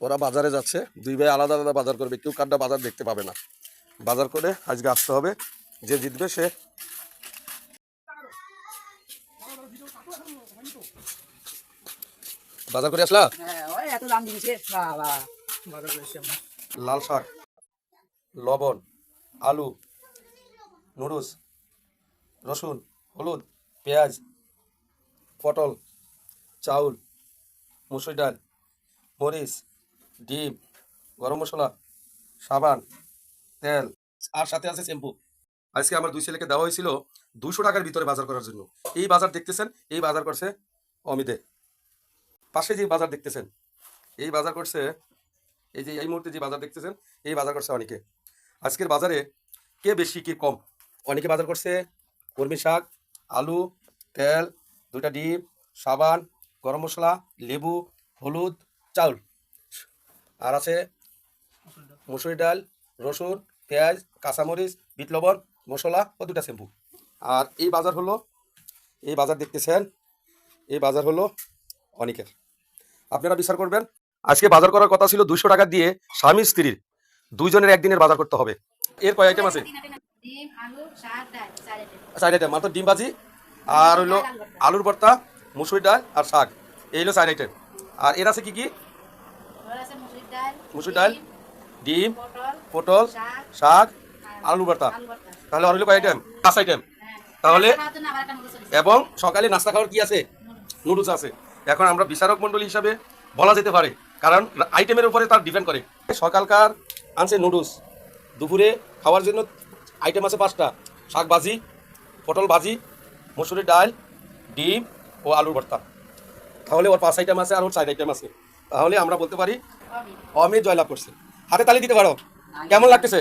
ওরা বাজারে যাচ্ছে। দুই ভাই আলাদা আলাদা বাজার করবে কেউ কারটা বাজার দেখতে পাবে না। বাজার করে আজকে আসতে হবে যে জিতবে সে বাজার করে আসলা? হ্যাঁ লাল শাক লবণ আলু নুডলস রসুন হলুদ পেঁয়াজ পটল চাউল মুসুর ডাল মরিচ ডিম, গরম মশলা, সাবান, তেল। আর সাথে আছে শ্যাম্পু। আজকে আমার দুই ছেলেকে দেওয়া হয়েছিল দুশো টাকার ভিতরে বাজার করার জন্য। এই বাজার দেখতেছেন, এই বাজার করছে অমিতে। পাশে যে বাজার দেখতেছেন, এই বাজার করছে, এই যে এই মুহূর্তে যে বাজার দেখতেছেন, এই বাজার করছে অনেকে। আজকের বাজারে কে বেশি, কে কম? অনেকে বাজার করছে কর্মী শাক, আলু, তেল দুটা ডিম, সাবান, গরম মশলা, লেবু, হলুদ, চাউল। আর আছে মুসুরি ডাল, রসুন, পেঁয়াজ, কাঁচামরিচ, বিট লবণ, মশলা ও দুটা শ্যাম্পু। আর এই বাজার হলো, এই বাজার দেখতেছেন, এই বাজার হলো অনেকের। আপনারা বিচার করবেন, আজকে বাজার করার কথা ছিল দুশো টাকা দিয়ে স্বামী স্ত্রীর, দুইজনের একদিনের বাজার করতে হবে। এর কয় আইটেম আছে? চার আইটেম মাত্র ডিম ভাজি, আর হইল আলুর ভর্তা, মুসুরি ডাল আর শাক। এই হলো চার আইটেম আর এর আছে কি কি ওর আছে মুসুরির ডাল মুসুর ডাল ডিম, পটল শাক আলু ভর্তা তাহলে আর কয় আইটেম পাঁচ আইটেম হ্যাঁ। তাহলে আছে। এবং সকালে নাস্তা খাওয়ার কি আছে? নুডলস আছে। এখন আমরা বিচারক মন্ডলী হিসাবে বলা যেতে পারে কারণ আইটেমের উপরে তার ডিপেন্ড করে। সকালকার আনছে নুডলস দুপুরে খাওয়ার জন্য আইটেম আছে পাঁচটা। শাক ভাজি পটল ভাজি মসুরি ডাল ডিম ও আলুর ভর্তা। তাহলে ওর পাঁচ আইটেম আছে আর ওর চার আইটেম আছে। তাহলে আমরা বলতে পারি অমিত জয়লাভ করছে। হাতে তালি দিতে পারো। কেমন লাগতেছে?